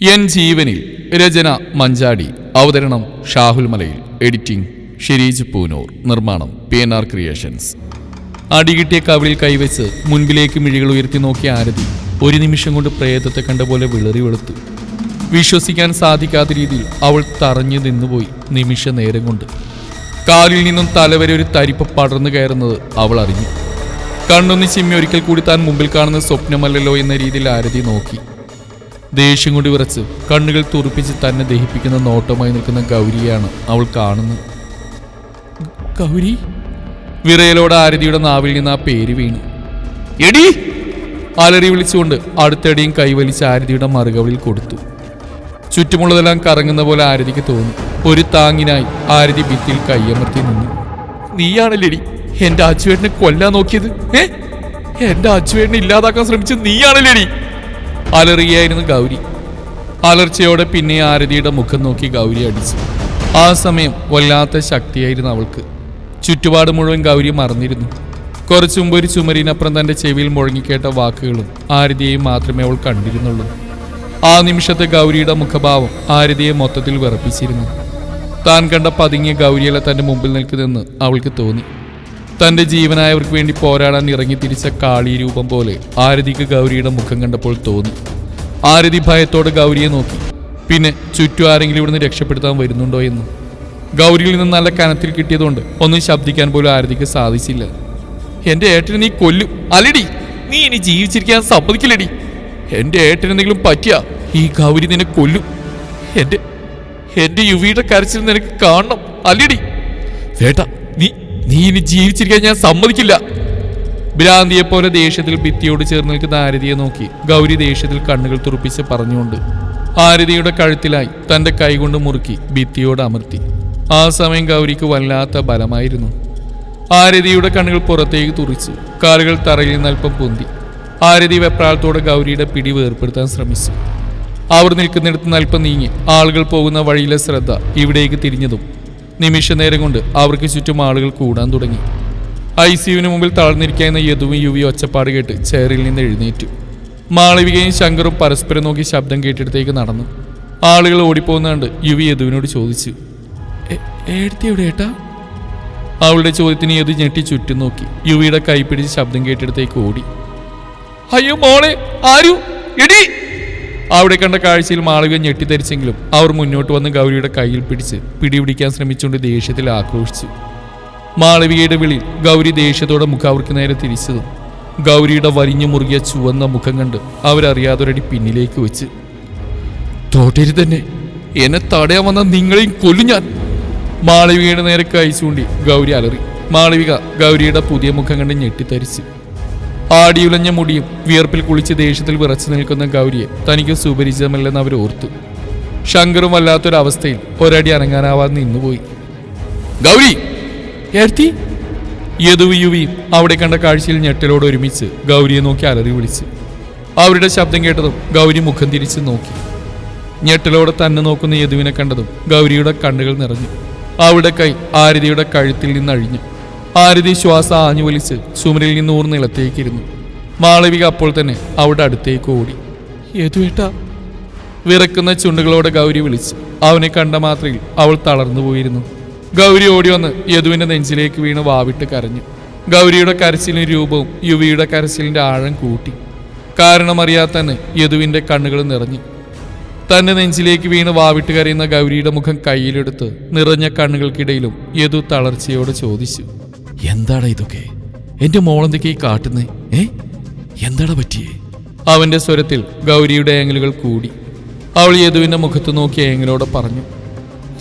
N ജീവനിൽ രചന മഞ്ചാടി. അവതരണം Shahul Malayil. Editing Shireej Poonoor. നിർമ്മാണം പി എൻ ആർ ക്രിയേഷൻസ്. അടികിട്ടിയ കവിളിൽ കൈവച്ച് മുൻപിലേക്ക് മിഴികൾ ഉയർത്തി നോക്കിയ ആരതി ഒരു നിമിഷം കൊണ്ട് പ്രേതത്തെ കണ്ട പോലെ വിളറി വെളുത്തു. വിശ്വസിക്കാൻ സാധിക്കാത്ത രീതിയിൽ അവൾ തറഞ്ഞു നിന്നുപോയി നിമിഷ നേരം കൊണ്ട്. കാലിൽ നിന്നും തലവരെ ഒരു തരിപ്പ് പടർന്നു കയറുന്നത് അവൾ അറിഞ്ഞു. കണ്ണൊന്ന് ചിമ്മി ഒരിക്കൽ കൂടി താൻ മുമ്പിൽ കാണുന്ന സ്വപ്നമല്ലല്ലോ എന്ന രീതിയിൽ ആരതി നോക്കി. ദേഷ്യം കൊണ്ട് വിറച്ച് കണ്ണുകൾ തുറപ്പിച്ച് തന്നെ ദഹിപ്പിക്കുന്ന നോട്ടമായി നിൽക്കുന്ന ഗൗരിയാണ് അവൾ കാണുന്നത്. ഗൗരി? വിറയലോട് ആരതിയുടെ നാവിൽ നിന്ന് ആ പേര് വീണു. എടി! അലറി വിളിച്ചുകൊണ്ട് അടുത്തടിയും കൈവലിച്ച് ആരതിയുടെ മറുകവളിൽ കൊടുത്തു. ചുറ്റുമുള്ളതെല്ലാം കറങ്ങുന്ന പോലെ ആരതിക്ക് തോന്നി. ഒരു താങ്ങിനായി ആരതി ഭിത്തിയിൽ കയ്യമർത്തി നിന്നു. നീയാണല്ലേടി? എന്റെ അച്ചുവേട്ടനെ കൊല്ലാൻ നോക്കിയത്? ഏ? എന്റെ അച്ചുവേട്ടനെ ഇല്ലാതാക്കാൻ ശ്രമിച്ചത് നീയാണല്ലേടി? അലറിയായിരുന്നു ഗൗരി. അലർച്ചയോടെ പിന്നെ ആരതിയുടെ മുഖം നോക്കി ഗൗരി അടിച്ചു. ആ സമയം വല്ലാത്ത ശക്തിയായിരുന്നു അവൾക്ക്. ചുറ്റുപാട് മുഴുവൻ ഗൗരി മറന്നിരുന്നു. കുറച്ചു മുമ്പ് ഒരു ചുമരിനപ്പുറം തന്റെ ചെവിയിൽ മുഴങ്ങിക്കേട്ട വാക്കുകളും ആരതിയെയും മാത്രമേ അവൾ കണ്ടിരുന്നുള്ളൂ. ആ നിമിഷത്തെ ഗൗരിയുടെ മുഖഭാവം ആരതിയെ മൊത്തത്തിൽ വിറപ്പിച്ചിരുന്നു. താൻ കണ്ട പതുങ്ങിയ ഗൗരിയല്ല തന്റെ മുമ്പിൽ നിൽക്കുന്നെന്ന് അവൾക്ക് തോന്നി. തന്റെ ജീവനായവർക്ക് വേണ്ടി പോരാടാൻ ഇറങ്ങി തിരിച്ച കാളി രൂപം പോലെ ആരതിക്ക് ഗൗരിയുടെ മുഖം കണ്ടപ്പോൾ തോന്നി. ആരതി ഭയത്തോടെ ഗൗരിയെ നോക്കി. പിന്നെ ചുറ്റും ആരെങ്കിലും ഇവിടുന്ന് രക്ഷപ്പെടുത്താൻ വരുന്നുണ്ടോ എന്ന്. ഗൗരിയിൽ നിന്ന് നല്ല കനത്തിൽ കിട്ടിയതുകൊണ്ട് ഒന്നും ശബ്ദിക്കാൻ പോലും ആരതിക്ക് സാധിച്ചില്ല. എന്റെ ഏട്ടനെ നീ കൊല്ലും. അല്ലടി നീ ഇനി ജീവിച്ചിരിക്കാൻ സമ്മതിക്കില്ലടി. എന്റെ ഏട്ടന് എന്തെങ്കിലും പറ്റിയ ഈ ഗൗരി നിന്നെ കൊല്ലും. എന്റെ എന്റെ യുവിയുടെ കരച്ചിൽ നിനക്ക് കാണണം. അല്ലടി വേട്ട നീ ഇനി ജീവിച്ചിരിക്കാൻ ഞാൻ സമ്മതിക്കില്ല. ഭ്രാന്തിയെ പോലെ ദേഷ്യത്തിൽ ഭിത്തിയോട് ചേർന്ന് നിൽക്കുന്ന ആരതിയെ നോക്കി ഗൗരി ദേഷ്യത്തിൽ കണ്ണുകൾ തുറപ്പിച്ച് പറഞ്ഞുകൊണ്ട് ആരതിയുടെ കഴുത്തിലായി തന്റെ കൈകൊണ്ട് മുറുക്കി ഭിത്തിയോട് അമർത്തി. ആ സമയം ഗൗരിക്ക് വല്ലാത്ത ബലമായിരുന്നു. ആരതിയുടെ കണ്ണുകൾ പുറത്തേക്ക് തുറിച്ചു. കാലുകൾ തറയിൽ നിന്ന് അല്പം പൊന്തി. ആരതി വെപ്രാളത്തോടെ ഗൗരിയുടെ പിടി വേർപ്പെടുത്താൻ ശ്രമിച്ചു. അവർ നിൽക്കുന്നിടത്ത് അല്പം നീങ്ങി ആളുകൾ പോകുന്ന വഴിയിലെ ശ്രദ്ധ ഇവിടേക്ക് തിരിഞ്ഞതും നിമിഷ നേരം കൊണ്ട് അവർക്ക് ചുറ്റും ആളുകൾ കൂടാൻ തുടങ്ങി. ഐ സിയുവിന് മുമ്പിൽ തളർന്നിരിക്കുന്ന യദുവും യുവി ഒച്ചപ്പാട് കേട്ട് ചെയറിൽ നിന്ന് എഴുന്നേറ്റു. മാളവികയും ശങ്കറും പരസ്പരം നോക്കി ശബ്ദം കേട്ടിടത്തേക്ക് നടന്നു. ആളുകൾ ഓടിപ്പോകുന്നുണ്ട് യുവി യദുവിനോട് ചോദിച്ചു എഴുത്തി എവിടെ ഏട്ടാ? അവളുടെ ചോദ്യത്തിന് യദു ഞെട്ടി ചുറ്റും നോക്കി. യുവിയുടെ കൈ പിടിച്ച് ശബ്ദം കേട്ടിടത്തേക്ക് ഓടി. അയ്യോ മോളെ ആരു? എടി അവിടെ കണ്ട കാഴ്ചയിൽ മാളവിക ഞെട്ടിത്തരിച്ചെങ്കിലും അവർ മുന്നോട്ട് വന്ന് ഗൗരിയുടെ കയ്യിൽ പിടിച്ച് പിടിപിടിക്കാൻ ശ്രമിച്ചുകൊണ്ട് ദേഷ്യത്തിൽ ആക്രോശിച്ചു. മാളവികയുടെ വിളിയിൽ ഗൗരി ദേഷ്യത്തോടെ മുഖം അവർക്ക് നേരെ തിരിച്ചതും ഗൗരിയുടെ വരിഞ്ഞു മുറുകിയ ചുവന്ന മുഖം കണ്ട് അവരറിയാതൊരടി പിന്നിലേക്ക് വെച്ച് തോട്ടരി തന്നെ എന്നെ തടയാൻ വന്ന നിങ്ങളെയും കൊല്ലു ഞാൻ. മാളവികയുടെ നേരെ കൈ ചൂണ്ടി ഗൗരി അലറി. മാളവിക ഗൗരിയുടെ പുതിയ മുഖം കണ്ട് ഞെട്ടിത്തരിച്ചു ആടിയുലഞ്ഞ മുടിയും വിയർപ്പിൽ കുളിച്ച് ദേഷ്യത്തിൽ വിറച്ചു നിൽക്കുന്ന ഗൗരിയെ തനിക്ക് സുപരിചിതമല്ലെന്ന് അവർ ഓർത്തു. ശങ്കറും വല്ലാത്തൊരവസ്ഥയിൽ ഒരടി അനങ്ങാനാവാതെ നിന്നുപോയി. ഗൗരി! ഏർത്തി? യദുവും യുവിയും അവിടെ കണ്ട കാഴ്ചയിൽ ഞെട്ടലോട് ഒരുമിച്ച് ഗൗരിയെ നോക്കി അലറി വിളിച്ചു. അവരുടെ ശബ്ദം കേട്ടതും ഗൗരി മുഖം തിരിച്ച് നോക്കി. ഞെട്ടലോടെ തന്നെ നോക്കുന്ന യദുവിനെ കണ്ടതും ഗൗരിയുടെ കണ്ണുകൾ നിറഞ്ഞു. അവളുടെ കൈ ആരതിയുടെ കഴുത്തിൽ നിന്ന് അഴിഞ്ഞു. ആരതി ശ്വാസ ആഞ്ഞു വലിച്ച് ചുമരിൽ നിന്ന് ഊർന്നിളത്തേക്കിരുന്നു മാളവിക അപ്പോൾ തന്നെ അവിടെ അടുത്തേക്ക് ഓടി. ഏതുവേട്ട വിറക്കുന്ന ചുണ്ടുകളോടെ ഗൗരി വിളിച്ച് അവനെ കണ്ട മാത്രയിൽ അവൾ തളർന്നു പോയിരുന്നു. ഗൗരി ഓടി വന്ന് യദുവിന്റെ നെഞ്ചിലേക്ക് വീണ് വാവിട്ട് കരഞ്ഞു. ഗൗരിയുടെ കരച്ചിലിന് രൂപവും യുവിയുടെ കരച്ചിലിന്റെ ആഴം കൂട്ടി. കാരണമറിയാതെ തന്നെ യദുവിന്റെ കണ്ണുകൾ നിറഞ്ഞു. തന്റെ നെഞ്ചിലേക്ക് വീണ് വാവിട്ട് കരയുന്ന ഗൗരിയുടെ മുഖം കയ്യിലെടുത്ത് നിറഞ്ഞ കണ്ണുകൾക്കിടയിലും യദു തളർച്ചയോടെ ചോദിച്ചു. എന്താടാ ഇതൊക്കെ? എന്റെ മോളെന്തൊക്കെ ഈ കാട്ടുന്നേ? ഏ? എന്താടാ പറ്റിയേ? അവന്റെ സ്വരത്തിൽ ഗൗരിയുടെ ഏങ്ങലുകൾ കൂടി. അവൾ യദുവിന്റെ മുഖത്ത് നോക്കി ഏങ്ങലോടെ പറഞ്ഞു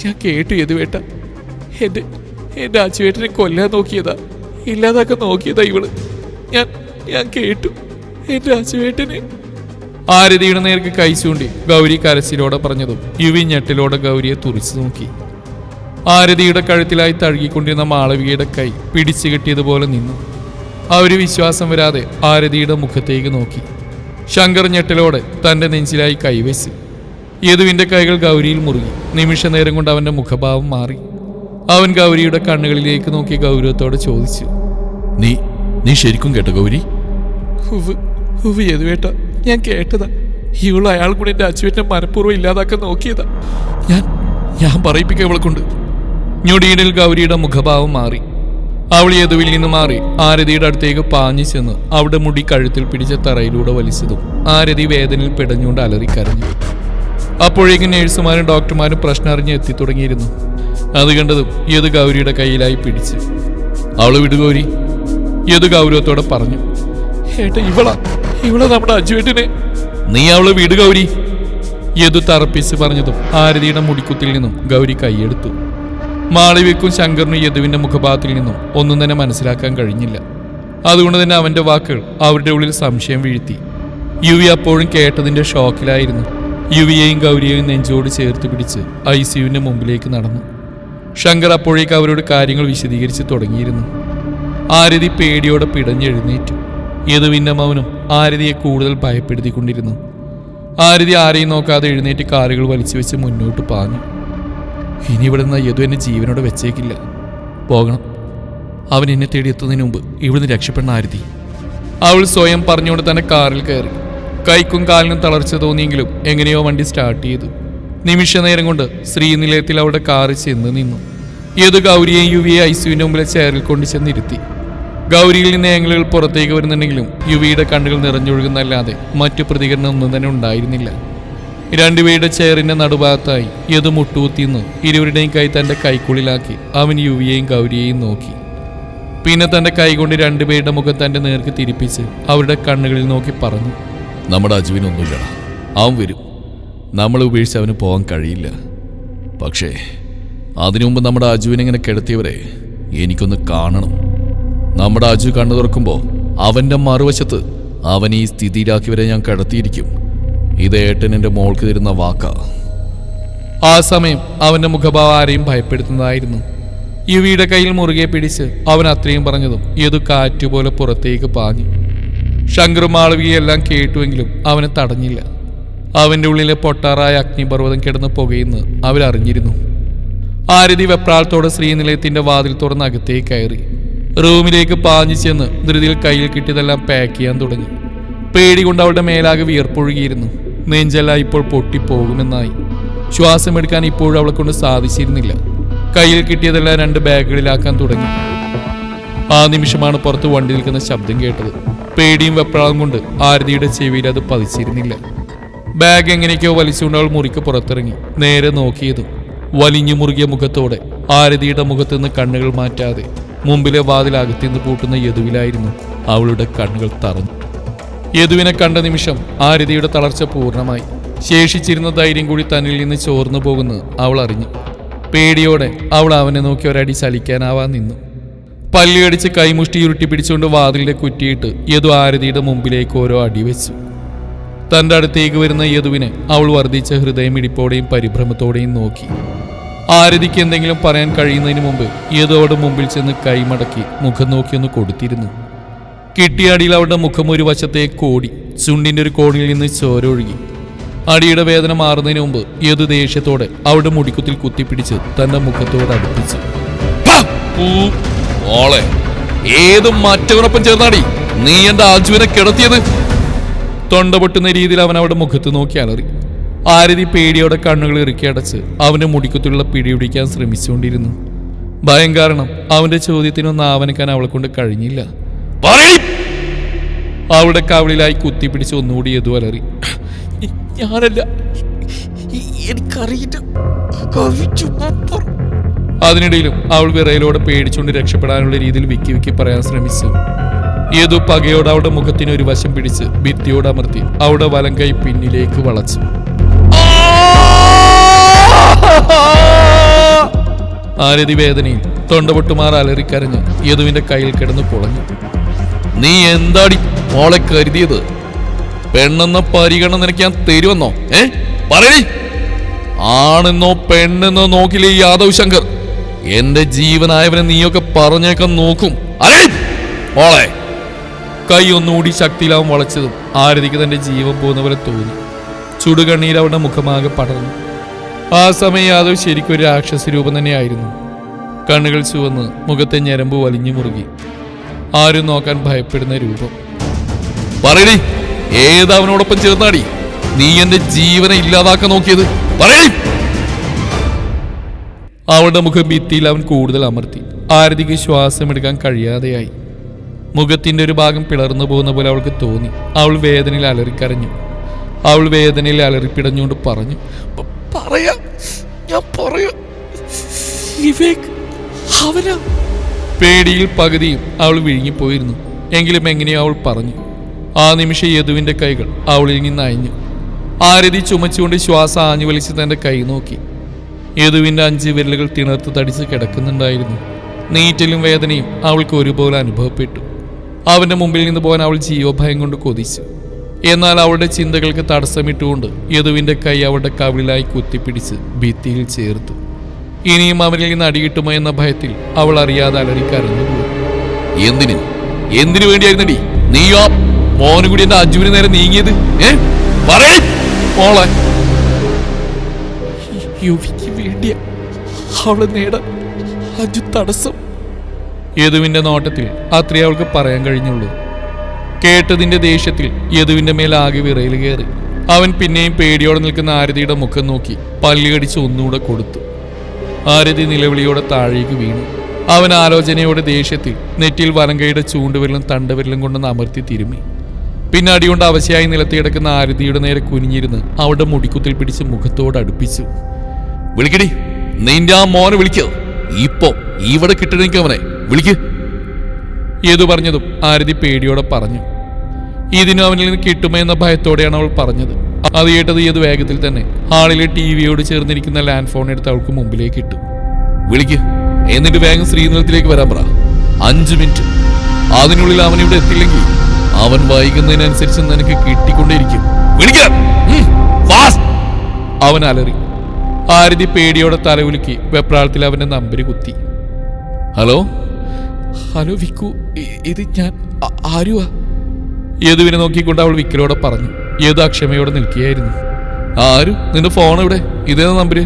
ഞാൻ കേട്ടു യദുവേട്ട. എന്റെ എന്റെ അച്ചുവേട്ടനെ കൊല്ലാൻ നോക്കിയതാ. ഇല്ലാതാക്കാൻ നോക്കിയതാ ഇവൾ. ഞാൻ ഞാൻ കേട്ടു. എന്റെ അച്ചുവേട്ടനെ ആരതിയുടെ നേർക്ക് കൈ ചൂണ്ടി ഗൗരി കരച്ചിലോടെ പറഞ്ഞതും യുവി ഞെട്ടിലോടെ ഗൗരിയെ തുറിച്ചു നോക്കി. ആരതിയുടെ കഴുത്തിലായി തഴുകിക്കൊണ്ടിരുന്ന മാളവികയുടെ കൈ പിടിച്ചു കെട്ടിയതുപോലെ നിന്നു. അവർ വിശ്വാസം വരാതെ ആരതിയുടെ മുഖത്തേക്ക് നോക്കി. ശങ്കർ ഞെട്ടലോടെ തന്റെ നെഞ്ചിലായി കൈവച്ചു. യദുവിന്റെ കൈകൾ ഗൗരിയിൽ മുറുകി. നിമിഷ നേരം കൊണ്ട് അവന്റെ മുഖഭാവം മാറി. അവൻ ഗൗരിയുടെ കണ്ണുകളിലേക്ക് നോക്കി ഗൗരവത്തോടെ ചോദിച്ചു. നീ നീ ശരിക്കും കേട്ടോ ഗൗരി? യദുവേട്ട ഞാൻ കേട്ടതാ. ഇവൾ അയാൾ കൂടെ എന്റെ അച്ചുവേറ്റനെ മനഃപൂർവം ഇല്ലാതാക്കാൻ നോക്കിയതാ. ഞാൻ ഞാൻ പറയിപ്പിക്കുക ഇവളെ കൊണ്ട്. ഞൊടിയിടൽ ഗൗരിയുടെ മുഖഭാവം മാറി. അവൾ യദുവിൽ നിന്ന് മാറി ആരതിയുടെ അടുത്തേക്ക് പാഞ്ഞു ചെന്ന് അവിടെ മുടി കഴുത്തിൽ പിടിച്ച തറയിലൂടെ വലിച്ചതും ആരതി വേദനയിൽ പിടഞ്ഞുകൊണ്ട് അലറിക്കരഞ്ഞു. അപ്പോഴേക്കും നേഴ്സുമാരും ഡോക്ടർമാരും പ്രശ്നം അറിഞ്ഞ് എത്തിത്തുടങ്ങിയിരുന്നു. അത് കണ്ടതും യദു ഗൗരിയുടെ കയ്യിലായി പിടിച്ച്. അവൾ വിടുകോരി യദു ഗൗരവത്തോടെ പറഞ്ഞു. ഏട്ടാ ഇവളാ ഇവള നമ്മുടെ അജുവേട്ടിനെ. നീ അവളെ വിടുകൗരി യദു തറപ്പിച്ച് പറഞ്ഞതും ആരതിയുടെ മുടിക്കുത്തിൽ നിന്നും ഗൗരി കൈയെടുത്തു. മാളവിക്കും ശങ്കറിനും യദുവിന്റെ മുഖഭാഗത്തിൽ നിന്നും ഒന്നും തന്നെ മനസ്സിലാക്കാൻ കഴിഞ്ഞില്ല. അതുകൊണ്ട് തന്നെ അവന്റെ വാക്കുകൾ അവരുടെ ഉള്ളിൽ സംശയം വീഴ്ത്തി. യുവി അപ്പോഴും കേട്ടതിന്റെ ഷോക്കിലായിരുന്നു. യുവിയെയും ഗൗരിയെയും നെഞ്ചോട് ചേർത്ത് പിടിച്ച് ഐ സിയുവിന്റെ മുമ്പിലേക്ക് നടന്നു. ശങ്കർ അപ്പോഴേക്ക് അവരോട് കാര്യങ്ങൾ വിശദീകരിച്ച് തുടങ്ങിയിരുന്നു. ആരതി പേടിയോടെ പിടഞ്ഞെഴുന്നേറ്റു. യദുവിന്റെ മൗനം ആരതിയെ കൂടുതൽ ഭയപ്പെടുത്തിക്കൊണ്ടിരുന്നു. ആരതി ആരെയും നോക്കാതെ എഴുന്നേറ്റ് കാറുകൾ വലിച്ചു വെച്ച് മുന്നോട്ട് പാഞ്ഞു. ഇനി ഇവിടെ നിന്ന് യദു എന്നെ ജീവനോട് വെച്ചേക്കില്ല. പോകണം. അവൻ എന്നെ തേടി എത്തുന്നതിന് മുമ്പ് ഇവിടുന്ന് രക്ഷപ്പെടണ ആരുതി. അവൾ സ്വയം പറഞ്ഞുകൊണ്ട് തന്നെ കാറിൽ കയറി. കൈക്കും കാലിനും തളർച്ച തോന്നിയെങ്കിലും എങ്ങനെയോ വണ്ടി സ്റ്റാർട്ട് ചെയ്തു. നിമിഷ നേരം കൊണ്ട് ശ്രീനിലയത്തിൽ അവളുടെ കാറിൽ ചെന്ന് നിന്നു. യദു ഗൗരിയെയും യുവിയെ ഐസുവിന്റെ മുമ്പിലെ ചെയറിൽ കൊണ്ട് ചെന്നിരുത്തി ഗൗരിയിൽ നിന്ന് ഏങ്ങലുകൾ പുറത്തേക്ക് വരുന്നുണ്ടെങ്കിലും യുവിയുടെ കണ്ണുകൾ നിറഞ്ഞൊഴുകുന്നല്ലാതെ മറ്റു പ്രതികരണം ഒന്നും തന്നെ ഉണ്ടായിരുന്നില്ല. രണ്ടുപേരുടെ ചെയറിന്റെ നടുഭാഗത്തായി യദു മുട്ടുകുത്തിന്ന് ഇരുവരുടെയും കൈ തന്റെ കൈക്കുള്ളിലാക്കി. അവൻ യുവിയെയും ഗൗരിയെയും നോക്കി. പിന്നെ തന്റെ കൈകൊണ്ട് രണ്ടുപേരുടെ മുഖം തന്റെ നേർക്ക് തിരിപ്പിച്ച് അവരുടെ കണ്ണുകളിൽ നോക്കി പറഞ്ഞു. നമ്മുടെ അജുവിനൊന്നുമില്ലടാ. അവൻ വരും. നമ്മൾ ഉപേക്ഷിച്ച് അവന് പോകാൻ കഴിയില്ല. പക്ഷേ അതിനു മുമ്പ് നമ്മുടെ അജുവിനെ ഇങ്ങനെ കിടത്തിയവരെ എനിക്കൊന്ന് കാണണം. നമ്മുടെ അജു കണ്ണു തുറക്കുമ്പോൾ അവന്റെ മറുവശത്ത് അവൻ ഈ സ്ഥിതിയിലാക്കിയവരെ ഞാൻ കിടത്തിയിരിക്കും. ഇത് ഏട്ടൻ എന്റെ മോൾക്ക് തരുന്ന വാക്കാ. ആ സമയം അവന്റെ മുഖഭാവം ആരെയും ഭയപ്പെടുത്തുന്നതായിരുന്നു. യുവിയുടെ കയ്യിൽ മുറുകെ പിടിച്ച് അവൻ അത്രയും പറഞ്ഞതും ഏതു കാറ്റുപോലെ പുറത്തേക്ക് പാഞ്ഞു. ശങ്കറും മാളവികയെല്ലാം കേട്ടുവെങ്കിലും അവനെ തടഞ്ഞില്ല. അവന്റെ ഉള്ളിലെ പൊട്ടാറായ അഗ്നിപർവതം കിടന്ന് പുകയെന്ന് അവരറിഞ്ഞിരുന്നു. ആരതി വെപ്രാളത്തോടെ ശ്രീനിലയത്തിന്റെ വാതിൽ തുറന്ന് അകത്തേക്ക് കയറി. റൂമിലേക്ക് പാഞ്ഞു ചെന്ന് ധൃതിയിൽ കയ്യിൽ കിട്ടിയതെല്ലാം പാക്ക് ചെയ്യാൻ തുടങ്ങി. പേടി കൊണ്ട് അവളുടെ മേലാകെ വിയർപ്പൊഴുകിയിരുന്നു. നെഞ്ചെല്ലാം ഇപ്പോൾ പൊട്ടിപ്പോകുമെന്നായി. ശ്വാസമെടുക്കാൻ ഇപ്പോഴും അവളെ കൊണ്ട് സാധിച്ചിരുന്നില്ല. കയ്യിൽ കിട്ടിയതെല്ലാം രണ്ട് ബാഗുകളിലാക്കാൻ തുടങ്ങി. ആ നിമിഷമാണ് പുറത്ത് വണ്ടി നിൽക്കുന്ന ശബ്ദം കേട്ടത്. പേടിയും വെപ്രാളം കൊണ്ട് ആരതിയുടെ ചെവിയിൽ അത് പതിച്ചിരുന്നില്ല. ബാഗ് എങ്ങനെയൊക്കെയോ വലിച്ചുകൊണ്ട് അവൾ മുറിക്ക് പുറത്തിറങ്ങി. നേരെ നോക്കിയതും വലിഞ്ഞു മുറുകിയ മുഖത്തോടെ ആരതിയുടെ മുഖത്ത് നിന്ന് കണ്ണുകൾ മാറ്റാതെ മുമ്പിലെ വാതിൽ അകത്തിന്ന് പൂട്ടുന്ന യദുവിലായിരുന്നു അവളുടെ കണ്ണുകൾ തറഞ്ഞു യദുവിനെ കണ്ട നിമിഷം ആരതിയുടെ തളർച്ച പൂർണമായി. ശേഷിച്ചിരുന്ന ധൈര്യം കൂടി തന്നിൽ നിന്ന് ചോർന്നു പോകുന്നു അവൾ അറിഞ്ഞു. പേടിയോടെ അവൾ അവനെ നോക്കി ഒരടി ചലിക്കാനാവാൻ നിന്നു. പല്ലിയടിച്ച് കൈമുഷ്ടി ഉരുട്ടി പിടിച്ചുകൊണ്ട് വാതിലിന്റെ കുറ്റിയിട്ട് യദു ആരതിയുടെ മുമ്പിലേക്ക് ഓരോ അടി വെച്ചു. തന്റെ അടുത്തേക്ക് വരുന്ന യദുവിനെ അവൾ വർദ്ധിച്ച ഹൃദയമിടിപ്പോടെയും പരിഭ്രമത്തോടെയും നോക്കി. ആരതിക്ക് എന്തെങ്കിലും പറയാൻ കഴിയുന്നതിന് മുമ്പ് യദുവോട് മുമ്പിൽ ചെന്ന് കൈമടക്കി മുഖം നോക്കിയൊന്ന് കൊടുത്തിരുന്നു. കിട്ടിയ അടിയിൽ അവളുടെ മുഖം ഒരു വശത്തേക്ക് ഓടി ചുണ്ടിന്റെ ഒരു കോണിൽ നിന്ന് ചോരൊഴുകി. അടിയുടെ വേദന മാറുന്നതിന് മുമ്പ് ഏത് ദേഷ്യത്തോടെ അവളുടെ മുടിക്കുത്തിൽ കുത്തിപ്പിടിച്ച് തന്റെ മുഖത്തോട് അടുപ്പിച്ചു! മോളെ ഏത് മറ്റവനൊപ്പം ചേർന്നാടി. നീ എന്റെ ആജുവിനെ കിടത്തിയത്. തൊണ്ട പൊട്ടുന്ന രീതിയിൽ അവൻ അവളുടെ മുഖത്ത് നോക്കി അലറി. ആരതി പേടിയോടെ കണ്ണുകൾ ഇറുക്കി അടച്ച് അവന്റെ മുടിക്കുത്തിലുള്ള പിടിപിടിക്കാൻ ശ്രമിച്ചുകൊണ്ടിരുന്നു. ഭയം കാരണം അവന്റെ ചോദ്യത്തിനൊന്നും ആവനക്കാൻ അവളെ കൊണ്ട് കഴിഞ്ഞില്ല. പറയ്! അവളുടെ കവിളിലായി കുത്തിപ്പിടിച്ച് ഒന്നുകൂടി എതു അലറി ഞാനല്ല. എനിക്കറിയില്ല. അതിനിടയിലും അവൾ വിറയിലൂടെ പേടിച്ചുകൊണ്ട് രക്ഷപ്പെടാനുള്ള രീതിയിൽ വിക്കി വിക്കി പറയാൻ ശ്രമിച്ചു. ഏതോ പകയോട് അവളുടെ മുഖത്തിന് ഒരു വശം പിടിച്ച് ഭിത്തിയോട് അമർത്തി അവളുടെ വലം കൈ പിന്നിലേക്ക് വളച്ചു. ആരതി വേദനയിൽ തൊണ്ടപൊട്ടുമാർ അലറിക്കരഞ്ഞ് യദുവിന്റെ കയ്യിൽ കിടന്ന് പൊളഞ്ഞു. നീ എന്താടി മോളെ കരുതിയത്? പെണ്ണെന്ന പരിഗണന നിനക്ക് ഞാൻ തരുമെന്നോ? ഏ? പറയണേ ആണെന്നോ പെണ്ണെന്നോ നോക്കില്ലേ യാദവ് ശങ്കർ? എന്റെ ജീവനായവനെ നീയൊക്കെ പറഞ്ഞേക്കാൻ നോക്കും. അരേ മോളെ കൈ ഒന്നുകൂടി ശക്തിയിലാവും വളച്ചതും. ആരതിക്ക് തന്റെ ജീവൻ പോകുന്ന പോലെ തോന്നി. ചുടുകണ്ണീർ അവരുടെ മുഖമാകെ പടർന്നു. ആ സമയം യാദവ് ശരിക്കും ഒരു രാക്ഷസ രൂപം തന്നെയായിരുന്നു. കണ്ണുകൾ ചുവന്ന് മുഖത്തെ ഞരമ്പ് വലിഞ്ഞു മുറുകി. ആരും നോക്കാൻ ഭയപ്പെടുന്ന രൂപം. പറയടി ഏതവനോടൊപ്പം ചേർന്നാടി? നീ എന്റെ ജീവനെ ഇല്ലാതാക്കാൻ നോക്കിയത്. പറയടി. അവളുടെ മുഖം ഭിത്തിയിൽ അവൻ കൂടുതൽ അമർത്തി. ആരതിക്ക് ശ്വാസമെടുക്കാൻ കഴിയാതെയായി. മുഖത്തിന്റെ ഒരു ഭാഗം പിളർന്നു പോകുന്ന പോലെ അവൾക്ക് തോന്നി. അവൾ വേദനയിൽ അലറിക്കരഞ്ഞു. അവൾ വേദനയിൽ അലറിപ്പിടഞ്ഞുകൊണ്ട് പറഞ്ഞു പറയാ. ഞാൻ പേടിയിൽ പകുതിയും അവൾ വിഴുങ്ങിപ്പോയിരുന്നു. എങ്കിലും എങ്ങനെയോ അവൾ പറഞ്ഞു ആ നിമിഷം യദുവിന്റെ കൈകൾ അവളിൽ നിന്ന് അയഞ്ഞു. ആരതി ചുമച്ചുകൊണ്ട് ശ്വാസം ആഞ്ഞു വലിച്ച് തന്റെ കൈ നോക്കി. യദുവിന്റെ അഞ്ച് വിരലുകൾ തിണർത്ത് തടിച്ച് കിടക്കുന്നുണ്ടായിരുന്നു. നീറ്റലും വേദനയും അവൾക്ക് ഒരുപോലെ അനുഭവപ്പെട്ടു. അവന്റെ മുമ്പിൽ നിന്ന് പോകാൻ അവൾ ജീവഭയം കൊണ്ട് കൊതിച്ചു. എന്നാൽ അവളുടെ ചിന്തകൾക്ക് തടസ്സമിട്ടുകൊണ്ട് യദുവിന്റെ കൈ അവളുടെ കവിളിലായി കുത്തിപ്പിടിച്ച് ഭിത്തിയിൽ ചേർത്തു. ഇനിയും അവനിൽ നിന്ന് അടികിട്ടുമോ എന്ന ഭയത്തിൽ അവൾ അറിയാതെ അലറിക്കരഞ്ഞു എന്തിന്? എന്തിനു വേണ്ടിയായിരുന്നടി? നീ ആ മോനും കൂടി എന്റെ അജുവിന് നേരെ നീങ്ങിയത്? ഏ? പറയ്. മോളെ. യുവിക്ക് വേണ്ടിയ അവളെ നേടാൻ അജു തടസ്സം. യദുവിന്റെ നോട്ടത്തിൽ അത്രേ അവൾക്ക് പറയാൻ കഴിഞ്ഞുള്ളൂ. കേട്ടതിന്റെ ദേഷ്യത്തിൽ യദുവിന്റെ മേൽ ആകെ വിറയിൽ കയറി. അവൻ പിന്നെയും പേടിയോടെ നിൽക്കുന്ന ആരതിയുടെ മുഖം നോക്കി പല്ലുകടിച്ച് ഒന്നുകൂടെ കൊടുത്തു. ആരതി നിലവിളിയോടെ താഴേക്ക് വീണു. അവൻ ആലോചനയോടെ ദേഷ്യത്തിൽ നെറ്റിയിൽ വലങ്കയുടെ ചൂണ്ടുവിരലും തണ്ടവിരലും കൊണ്ടൊന്ന് അമർത്തി തിരുമ്മി. പിന്നെ അടികൊണ്ട് അവശയായി നിലത്ത് കിടക്കുന്ന ആരതിയുടെ നേരെ കുനിഞ്ഞിരുന്ന് അവളുടെ മുടിക്കുത്തിൽ പിടിച്ച് മുഖത്തോട് അടുപ്പിച്ചു. വിളിക്കടി നിന്റെ ആ മോനെ വിളിക്കോ. ഇപ്പോ ഇവിടെ കിട്ടണമെങ്കിൽ അവനെ. വിളിക്ക്. ഏതു പറഞ്ഞതും ആരതി പേടിയോടെ പറഞ്ഞു. ഇതിനും അവനിൽ നിന്ന് കിട്ടുമോ എന്ന ഭയത്തോടെയാണ് അവൾ പറഞ്ഞത്. അത് കേട്ടത് ഏത് വേഗത്തിൽ തന്നെ. ഹാളിലെ ടി വിയോട് ചേർന്നിരിക്കുന്ന ലാൻഡ് ഫോൺ എടുത്ത് അവൾക്ക് മുമ്പിലേക്ക് ഇട്ടു. വിളിക്ക്. എന്നിട്ട് വേഗം ശ്രീനിലത്തിലേക്ക് വരാൻ പറ. അഞ്ചു മിനിറ്റ്. അതിനുള്ളിൽ അവൻ എത്തില്ലെങ്കിൽ അവൻ വൈകുന്നതിനനുസരിച്ച് നിനക്ക് കിട്ടിക്കൊണ്ടേയിരിക്കും. അവൻ അലറി. ആരതി പേടിയോടെ തലകുലുക്കി വെപ്രാളത്തിൽ അവന്റെ നമ്പര് കുത്തി. ഹലോ? ഹലോ വിക്കു. ഇത് ഞാൻ ആരുവാ? യദുവിനെ നോക്കിക്കൊണ്ട് അവൾ വിക്കലോടെ പറഞ്ഞു. യദു അക്ഷമയോടെ നിൽക്കുകയായിരുന്നു. ആരു? നിന്റെ ഫോൺ ഇവിടെ ഇതേ നമ്പര്?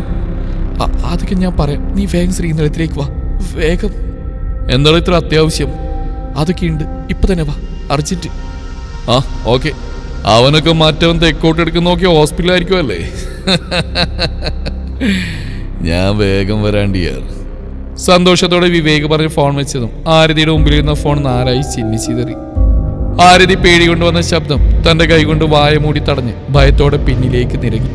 അതൊക്കെ ഞാൻ പറയാം. നീ വേഗം ശ്രീനിലത്തിലേക്ക് വാ. വേഗം. എന്താണ് ഇത്ര അത്യാവശ്യം? അതൊക്കെ ഉണ്ട്. ഇപ്പൊ തന്നെ വാ. അർജന്റ് ആ ഓക്കെ. അവനൊക്കെ മാറ്റവൻ തെക്കോട്ട് എടുക്കുന്ന നോക്കി ഹോസ്പിറ്റലായിരിക്കും അല്ലേ ഞാൻ വേഗം വരാണ്ടിയാർ സന്തോഷത്തോടെ വിവേക് പറഞ്ഞ് ഫോൺ വെച്ചതും ആരതിയുടെ മുമ്പിലിരുന്ന ഫോൺ നാലായി ചിന്നിച്ചിതറി ആരതി പേടി കൊണ്ടുവന്ന ശബ്ദം തന്റെ കൈകൊണ്ട് വായ മൂടി തടഞ്ഞ് ഭയത്തോടെ പിന്നിലേക്ക് നിരങ്ങി.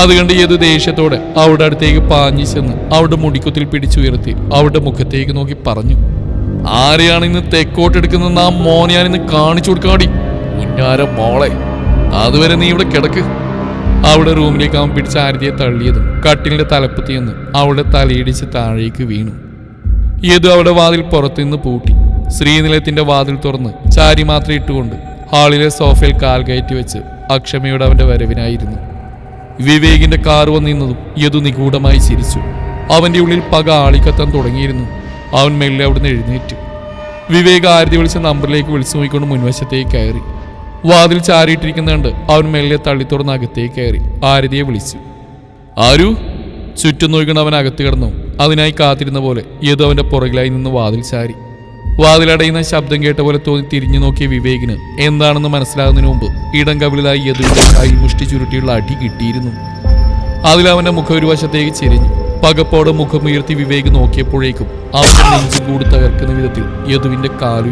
അതുകൊണ്ട് കണ്ട് ഏത് ദേഷ്യത്തോടെ അവളുടെ അടുത്തേക്ക് പാഞ്ഞു ചെന്ന് അവളുടെ മുടിക്കുത്തിൽ പിടിച്ചുയർത്തി അവളുടെ മുഖത്തേക്ക് നോക്കി പറഞ്ഞു. ആരെയാണ് ഇന്ന് തെക്കോട്ടെടുക്കുന്ന ആ മോനെ ഇന്ന് കാണിച്ചു കൊടുക്കാടി? ഉന്നാര മോളെ. അതുവരെ നീ ഇവിടെ കിടക്ക്. അവളുടെ റൂമിലേക്ക് അവൻ പിടിച്ച ആരതിയെ തള്ളിയതും കട്ടിലിന്റെ തലപ്പത്തി നിന്ന് അവളുടെ തലയിടിച്ച് താഴേക്ക് വീണു. ഏതു അവിടെ വാതിൽ പുറത്തുനിന്ന് പൂട്ടി. ശ്രീനിലയത്തിന്റെ വാതിൽ തുറന്ന് ചാരി മാത്രം ഇട്ടുകൊണ്ട് ഹാളിലെ സോഫയിൽ കാൽ കയറ്റി വെച്ച് അക്ഷമയോടെ അവന്റെ വരവിനായിരുന്നു. വിവേകിന്റെ കാർ വന്നിരുന്നതും യദു നിഗൂഢമായി ചിരിച്ചു. അവന്റെ ഉള്ളിൽ പക ആളിക്കത്താൻ തുടങ്ങിയിരുന്നു. അവൻ മെല്ലെ അവിടുന്ന് എഴുന്നേറ്റു. വിവേക് ആരതി വിളിച്ച നമ്പറിലേക്ക് വിളിച്ചു നോക്കിക്കൊണ്ട് മുൻവശത്തേക്ക് കയറി. വാതിൽ ചാരിയിട്ടിരിക്കുന്നുണ്ട്. അവൻ മെല്ലെ തള്ളി തുറന്ന് അകത്തേക്ക് കയറി. ആരതിയെ വിളിച്ചു. ആരു? ചുറ്റും നോക്കിക്കൊണ്ട് അവൻ അകത്ത് കിടന്നു. അതിനായി കാത്തിരുന്ന പോലെ ഏതോ അവന്റെ പുറകിലായി നിന്ന് വാതിൽ ചാരി. വാതിലടയുന്ന ശബ്ദം കേട്ട പോലെ തോന്നി തിരിഞ്ഞു നോക്കിയ വിവേകിന് എന്താണെന്ന് മനസ്സിലാകുന്നതിന് മുമ്പ് ഇടം കവിളിലായി യദുവിന്റെ കൈ മുഷ്ടി ചുരുട്ടിയുള്ള അടി കിട്ടിയിരുന്നു. അതിൽ അവന്റെ മുഖം ഒരു വശത്തേക്ക് ചെരിഞ്ഞു. പകപ്പോടെ മുഖം ഉയർത്തി വിവേക് നോക്കിയപ്പോഴേക്കും അവന്റെ നെഞ്ചും കൂടി തകർക്കുന്ന വിധത്തിൽ യദുവിന്റെ കാലു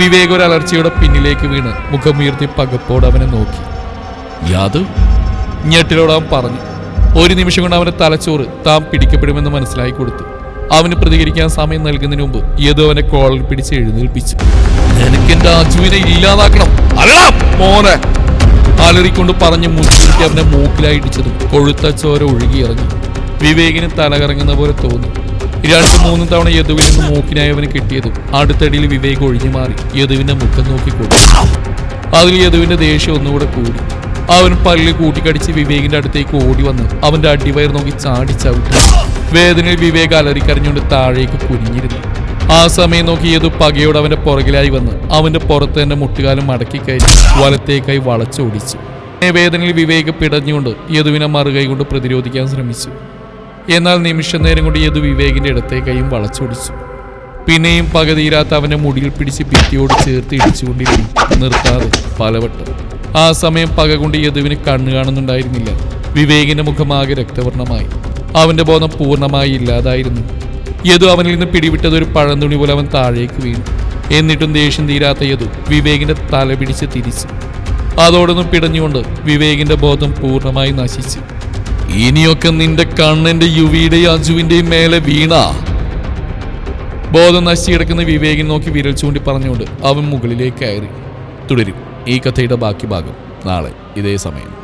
വിവേക് ഒരു അലർച്ചയുടെ പിന്നിലേക്ക് വീണ് മുഖമുയർത്തി പകപ്പോടെ അവനെ നോക്കി. യാദവ് ഞെട്ടിലോട് അവൻ പറഞ്ഞു. ഒരു നിമിഷം കൊണ്ട് അവന്റെ തലച്ചോറ് താൻ പിടിക്കപ്പെടുമെന്ന് മനസ്സിലാക്കി കൊടുത്തു. അവന് പ്രതികരിക്കാൻ സമയം നൽകുന്നതിന് മുമ്പ് യദു അവനെ കോളിൽ പിടിച്ച് എഴുന്നേൽപ്പിച്ചു. നിനക്ക് എന്റെ അജുവിനെ ഇല്ലാതാക്കണം. മോനെ. അലറിക്കൊണ്ട് പറഞ്ഞ് മുൻകൂട്ടി അവനെ മൂക്കിലായി ഇടിച്ചതും കൊഴുത്ത ചോര ഒഴുകിയിറങ്ങി വിവേകിന് തലകറങ്ങുന്ന പോലെ തോന്നി. രണ്ടു മൂന്നും തവണ യദുവിൽ നിന്ന് മൂക്കിനായി അവന് കിട്ടിയതും അടുത്തടിയിൽ വിവേക് ഒഴിഞ്ഞു മാറി യദുവിന്റെ മുഖം നോക്കി കൊടുത്തു അതിൽ യദുവിന്റെ ദേഷ്യം ഒന്നുകൂടെ കൂടി. അവൻ പല്ല് കൂട്ടിക്കടിച്ച് വിവേകിന്റെ അടുത്തേക്ക് ഓടി വന്ന് അവന്റെ അടിവയർ നോക്കി ചാടി വേദനയിൽ വിവേക് അലറിക്കരഞ്ഞുകൊണ്ട് താഴേക്ക് കുനിഞ്ഞിരുന്നു. ആ സമയം നോക്കി യദു പകയോട് അവന്റെ പുറകിലായി വന്ന് അവന്റെ പുറത്ത് തന്നെ മുട്ടുകാലം മടക്കി കയറ്റി വലത്തേക്കായി വളച്ചോടിച്ചു. വേദനയിൽ വിവേക് പിടഞ്ഞുകൊണ്ട് യദുവിനെ മറുകൈ കൊണ്ട് പ്രതിരോധിക്കാൻ ശ്രമിച്ചു. എന്നാൽ നിമിഷ നേരം കൊണ്ട് യദു വിവേകിന്റെ കൈയും വളച്ചൊടിച്ചു. പിന്നെയും പകതീരാത്ത അവന്റെ മുടിയിൽ പിടിച്ച് ഭിത്തിയോട് ചേർത്ത് ഇടിച്ചുകൊണ്ടിരുന്നു നിർത്താതെ പലവട്ടം. ആ സമയം പക കൊണ്ട് യദുവിന് കണ്ണു കാണുന്നുണ്ടായിരുന്നില്ല. വിവേകിന്റെ മുഖമാകെ രക്തവർണമായി അവന്റെ ബോധം പൂർണമായി ഇല്ലാതായിരുന്നു. യദു അവനിൽ നിന്ന് പിടിവിട്ടത് ഒരു പഴന്തുണി പോലെ അവൻ താഴേക്ക് വീണു. എന്നിട്ടും ദേഷ്യം തീരാത്ത യദു വിവേകിന്റെ തല പിടിച്ച് തിരിച്ചു. അതോടൊന്നും പിടഞ്ഞുകൊണ്ട് വിവേകിന്റെ ബോധം പൂർണമായി നശിച്ചു. ഇനിയൊക്കെ നിന്റെ കണ്ണന്റെ യുവിയുടെയും അജുവിന്റെയും മേലെ വീണ. ബോധം നശിച്ചു കിടക്കുന്ന വിവേകിനെ നോക്കി വിരൽ ചൂണ്ടി പറഞ്ഞുകൊണ്ട് അവൻ മുകളിലേക്ക് കയറി. തുടരും. ഈ കഥയുടെ ബാക്കി ഭാഗം നാളെ ഇതേ സമയം.